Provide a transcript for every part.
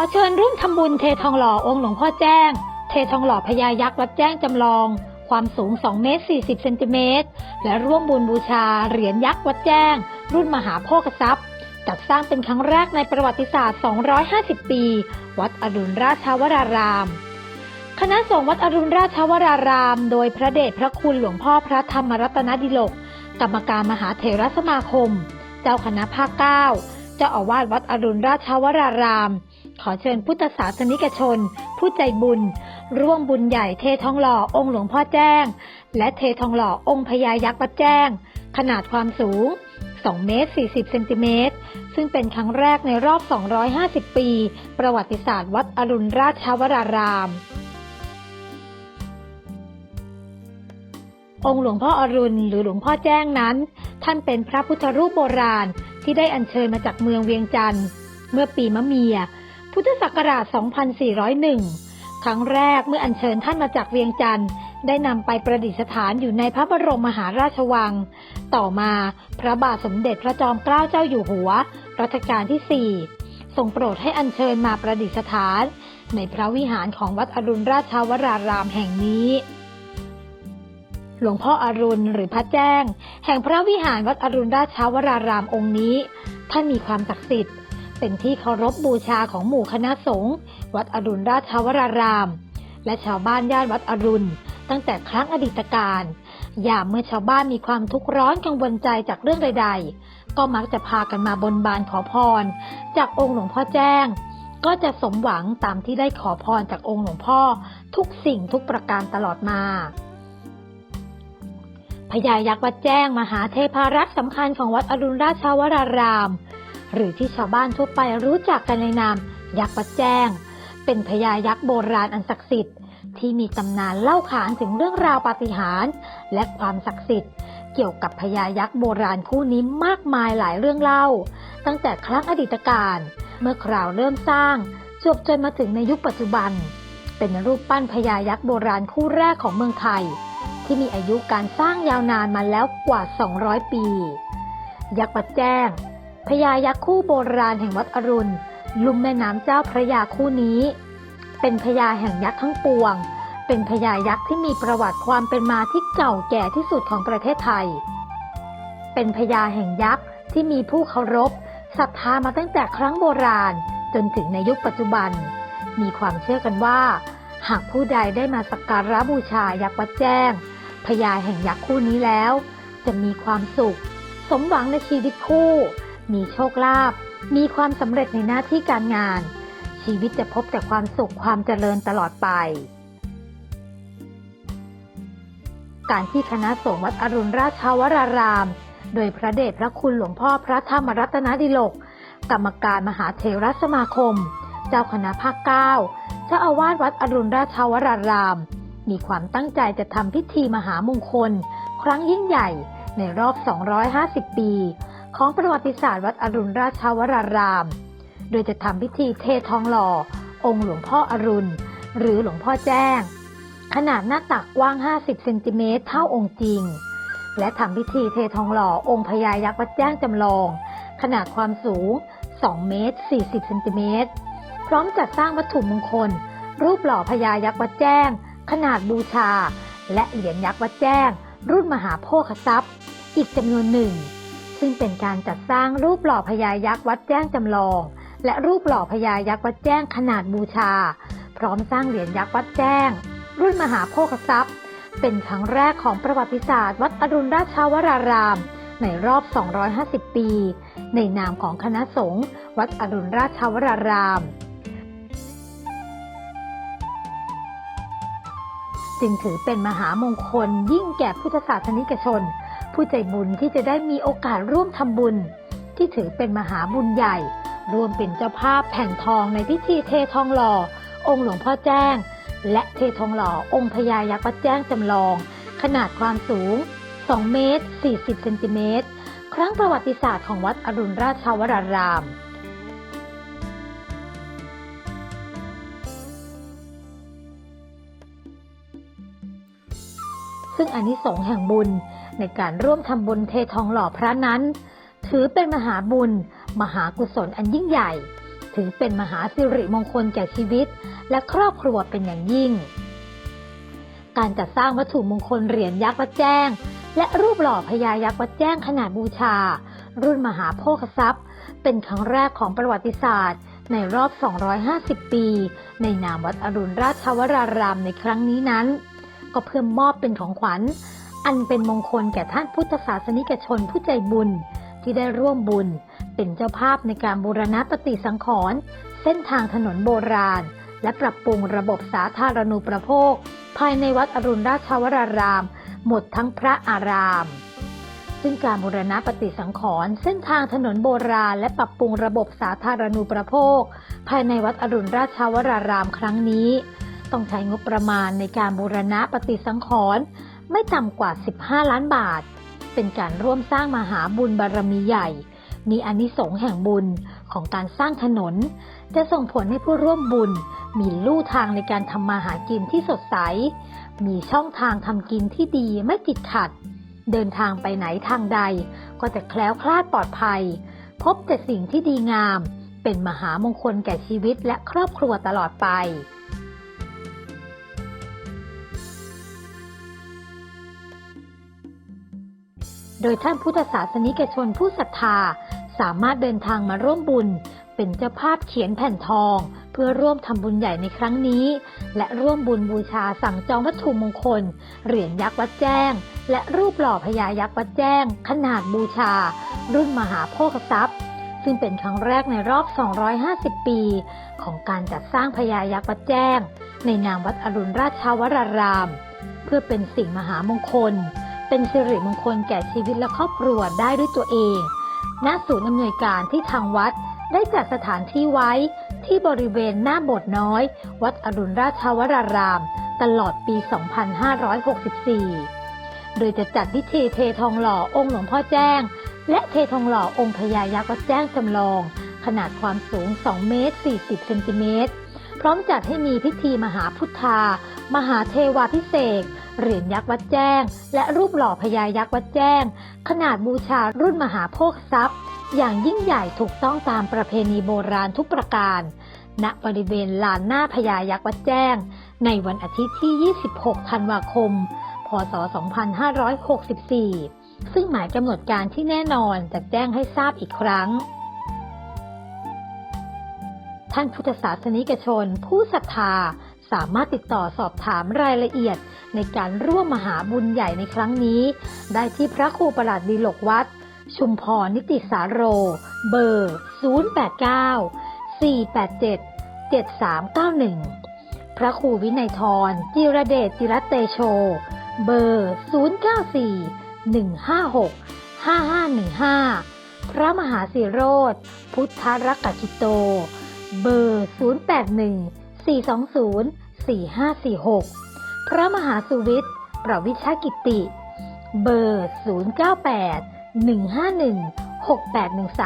อเชิญร่วมทำบุญเททองหล่อองค์หลวงพ่อแจ้ง เททองหล่อพญายักษ์วัดแจ้งจำลอง ความสูง 2 เมตร 40 เซนติเมตร และร่วมบุญบูชา เหรียญยักษ์วัดแจ้ง รุ่นมหาโภคทรัพย์ จัดสร้างเป็นครั้งแรกในประวัติศาสตร์ 250 ปี วัดอรุณราชาวราราม คณะสงฆ์วัดอรุณราชวราราม โดยพระเดชพระคุณหลวงพ่อพระธรรมรัตนดิลก กรรมการมหาเถรสมาคม เจ้าคณะภาคเก้าเจ้าอาวาสวัดอรุณราชวราราม ขอเชิญพุทธศาสนิกชน ผู้ใจบุญ ร่วมบุญใหญ่เททองหล่อองค์หลวงพ่อแจ้ง และเททองหล่อองค์พญายักษ์วัดแจ้ง ขนาดความสูง 2 เมตร 40 เซนติเมตร ซึ่งเป็นครั้งแรกในรอบ 250 ปี ประวัติศาสตร์วัดอรุณราชวราราม องค์หลวงพ่ออรุณหรือหลวงพ่อแจ้งนั้น ท่านเป็นพระพุทธรูปโบราณที่ได้อัญเชิญมาจากเมืองเวียงจันทร์เมื่อปีมะเมีย พุทธศักราช 2401 ครั้งแรกเมื่ออัญเชิญท่านมาจากเวียงจันทร์ได้นำไปประดิษฐานอยู่ในพระบรมมหาราชวัง ต่อมาพระบาทสมเด็จพระจอมเกล้าเจ้าอยู่หัว รัชกาลที่ 4 ทรงโปรดให้อัญเชิญมาประดิษฐาน ในพระวิหารของวัดอรุณราชาวรารามแห่งนี้ หลวงพ่ออรุณหรือพระแจ้ง แห่งพระวิหารวัดอรุณราชาวรารามองค์นี้ ท่านมีความศักดิ์สิทธิ์ เป็นที่เคารพบูชาของหมู่คณะสงฆ์วัดอรุณราชวราราม และชาวบ้านย่านวัดอรุณ ตั้งแต่ครั้งอดีตการยามเมื่อชาวบ้านมีความทุกข์ร้อนกังวลใจจากเรื่องใด ๆ ก็มักจะพากันมาบนบานขอพร จากองค์หลวงพ่อแจ้ง ก็จะสมหวังตามที่ได้ขอพรจากองค์หลวงพ่อ ทุกสิ่งทุกประการตลอดมาพญายักษ์วัดแจ้งมหาเทพารักษ์สำคัญของวัดอรุณราชวราราม หรือที่ชาวบ้านทั่วไปรู้จักกันในนาม ยักษ์วัดแจ้ง เป็นพญายักษ์โบราณอันศักดิ์สิทธิ์ที่มีตำนานเล่าขานถึงเรื่องราวปาฏิหาริย์และความศักดิ์สิทธิ์ เกี่ยวกับพญายักษ์โบราณคู่นี้มากมายหลายเรื่องเล่า ตั้งแต่ครั้งอดีตการ เมื่อคราวเริ่มสร้างจบจนมาถึงในยุคปัจจุบัน เป็นรูปปั้นพญายักษ์โบราณคู่แรกของเมืองไทย ที่มีอายุการสร้างยาวนานมาแล้วกว่า 200 ปี ยักษ์วัดแจ้ง พญายักษ์คู่โบราณแห่งวัดอรุณ ลุ่มแม่น้ำเจ้าพระยาคู่นี้ เป็นพญาแห่งยักษ์ทั้งปวง เป็นพญายักษ์ที่มีประวัติความเป็นมาที่เก่าแก่ที่สุดของประเทศไทย เป็นพญาแห่งยักษ์ที่มีผู้เคารพศรัทธามาตั้งแต่ครั้งโบราณจนถึงในยุคปัจจุบัน มีความเชื่อกันว่า หากผู้ใดได้มาสักการะบูชายักษ์วัดแจ้งพญาแห่งยักษ์คู่นี้แล้ว จะมีความสุข สมหวังในชีวิตคู่ มีโชคลาภมีความสำเร็จในหน้าที่การงาน ชีวิตจะพบแต่ความสุขความเจริญตลอดไป การที่คณะสงฆ์วัดอรุณราชาวราราม โดยพระเดชพระคุณหลวงพ่อพระธรรมรัตนดิลก กรรมการมหาเทรสมาคม เจ้าคณะภาคเก้าเจ้าอาวาสวัดอรุณราชาวราราม มีความตั้งใจจะทำพิธีมหามงคล ครั้งยิ่งใหญ่ในรอบ 250 ปี ของประวัติศาสตร์วัดอรุณราชวราราม โดยจะทำพิธีเททองหล่อ องค์หลวงพ่ออรุณ หรือหลวงพ่อแจ้ง ขนาดหน้าตักกว้าง 50 เซนติเมตรเท่าองค์จริง และทำพิธีเททองหล่อองค์พญายักษ์วัดแจ้งจำลอง ขนาดความสูง 2 เมตร 40 เซนติเมตร พร้อมจัดสร้างวัตถุมงคล รูปหล่อพญายักษ์วัดแจ้ง ขนาดบูชา และเหรียญยักษ์วัดแจ้ง รุ่นมหาโพคทรัพย์ อีกจำนวนหนึ่ง ซึ่งเป็นการจัดสร้างรูปหล่อพญายักษ์วัดแจ้งจำลอง และรูปหล่อพญายักษ์วัดแจ้งขนาดบูชา พร้อมสร้างเหรียญยักษ์วัดแจ้ง รุ่นมหาโพคทรัพย์ เป็นครั้งแรกของประวัติศาสตร์วัดอรุณราชาวราราม ในรอบ 250 ปี ในนามของคณะสงฆ์วัดอรุณราชาวรารามจึงถือเป็นมหามงคลยิ่งแก่พุทธศาสนิกชน ผู้ใจบุญที่จะได้มีโอกาสร่วมทำบุญ ที่ถือเป็นมหาบุญใหญ่รวมเป็นเจ้าภาพแผ่นทองในพิธีเททองหล่อ องค์หลวงพ่อแจ้ง และเททองหล่อองค์พญายักษ์วัดแจ้งจำลอง ขนาดความสูง 2 เมตร 40 เซนติเมตร ครั้งประวัติศาสตร์ของวัดอรุณราชาวราราม ซึ่งอานิสงส์แห่งบุญ ในการร่วมทำบุญเททองหล่อพระนั้น ถือเป็นมหาบุญ มหากุศลอันยิ่งใหญ่ ถือเป็นมหาสิริมงคลแก่ชีวิต และครอบครัวเป็นอย่างยิ่ง การจัดสร้างวัตถุมงคลเหรียญยักษ์วัดแจ้ง และรูปหล่อพญายักษ์วัดแจ้งขนาดบูชา รุ่นมหาโภคทรัพย์ เป็นครั้งแรกของประวัติศาสตร์ ในรอบ 250 ปี ในนามวัดอรุณราชวรารามในครั้งนี้นั้น ก็เพื่อมอบเป็นของขวัญ อันเป็นมงคลแก่ท่านพุทธศาสนิกชนผู้ใจบุญที่ได้ร่วมบุญ เป็นเจ้าภาพในการบูรณะปฏิสังขรณ์เส้นทางถนนโบราณ และปรับปรุงระบบสาธารณูปโภค ภายในวัดอรุณราชวราราม หมดทั้งพระอาราม ซึ่งการบูรณะปฏิสังขรณ์เส้นทางถนนโบราณ และปรับปรุงระบบสาธารณูปโภค ภายในวัดอรุณราชวรารามครั้งนี้ ต้องใช้งบประมาณในการบูรณะปฏิสังขรณ์ ไม่ต่ำกว่า 15 ล้านบาท เป็นการร่วมสร้างมหาบุญบารมีใหญ่ มีอนิสงส์แห่งบุญของการสร้างถนน จะส่งผลให้ผู้ร่วมบุญ มีลู่ทางในการทำมาหากินที่สดใส มีช่องทางทำกินที่ดีไม่ติดขัด เดินทางไปไหนทางใด ก็จะแคล้วคลาดปลอดภัย พบแต่สิ่งที่ดีงาม เป็นมหามงคลแก่ชีวิตและครอบครัวตลอดไป โดยท่านพุทธศาสนิกชนผู้ศรัทธา สามารถเดินทางมาร่วมบุญ เป็นเจ้าภาพเขียนแผ่นทอง เพื่อร่วมทำบุญใหญ่ในครั้งนี้ และร่วมบุญบูชาสั่งจองวัตถุมงคล เหรียญยักษ์วัดแจ้ง และรูปหล่อพญายักษ์วัดแจ้ง ขนาดบูชา รุ่นมหาโภคทรัพย์ซึ่งเป็นครั้งแรกในรอบ 250 ปี ของการจัดสร้างพญายักษ์วัดแจ้ง ในนามวัดอรุณราชวราราม เพื่อเป็นสิ่งมหามงคล เป็นสิริมงคลแก่ชีวิตและครอบครัวได้ด้วยตัวเองณศูนย์อำนวยการที่ทางวัดได้จัดสถานที่ไว้ที่บริเวณหน้าโบสถ์น้อย วัดอรุณราชวราราม ตลอดปี 2564 โดยจะจัดพิธีเททองหล่อองค์หลวงพ่อแจ้ง และเททองหล่อองค์พญายักษ์วัดแจ้งจำลอง ขนาดความสูง 2 เมตร 40 เซนติเมตร พร้อมจัดให้มีพิธีมหาพุทธา มหาเทวาพิเศษ เหรียญยักษ์วัดแจ้ง และรูปหล่อพญายักษ์วัดแจ้ง ขนาดบูชารุ่นมหาโภคทรัพย์ อย่างยิ่งใหญ่ถูกต้องตามประเพณีโบราณทุกประการ ณบริเวณลานหน้าพญายักษ์วัดแจ้ง ในวันอาทิตย์ที่ 26 ธันวาคม พศ 2564 ซึ่งหมายกำหนดการที่แน่นอนจะแจ้งให้ทราบอีกครั้งท่านพุทธศาสนิกชน ผู้ศรัทธาสามารถติดต่อสอบถามรายละเอียด ในการร่วมมหาบุญใหญ่ในครั้งนี้ ได้ที่พระครูประหลัดดีหลกวัด ชุมพรนิติสาโร เบอร์ 089 487 7391 พระครูวินัยทร จิรเดชจิรเตโช เบอร์ 094 156 5515 พระมหาสิโรธ พุทธรักกิโต เบอร์ 081 420 4546 พระมหาสุวิทย์ ประวิชากิติ เบอร์ 098 151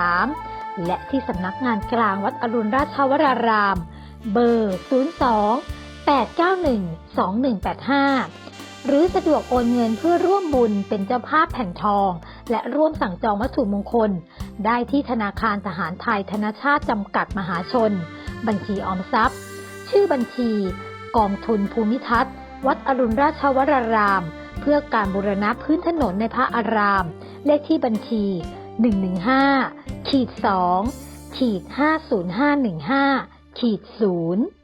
6813 และที่สำนักงานกลางวัดอรุณราชวราราม เบอร์ 02 891 2185 หรือสะดวกโอนเงินเพื่อร่วมบุญเป็นเจ้าภาพแผ่นทอง และร่วมสั่งจองวัตถุมงคล ได้ที่ธนาคารทหารไทยธนชาติจำกัดมหาชน บัญชีออมทรัพย์ ชื่อบัญชี กองทุนภูมิทัศน์ วัดอรุณราชวราราม เพื่อการบูรณะพื้นถนนในพระอาราม เลขที่บัญชี 115ขีด2ขีด50515ขีด0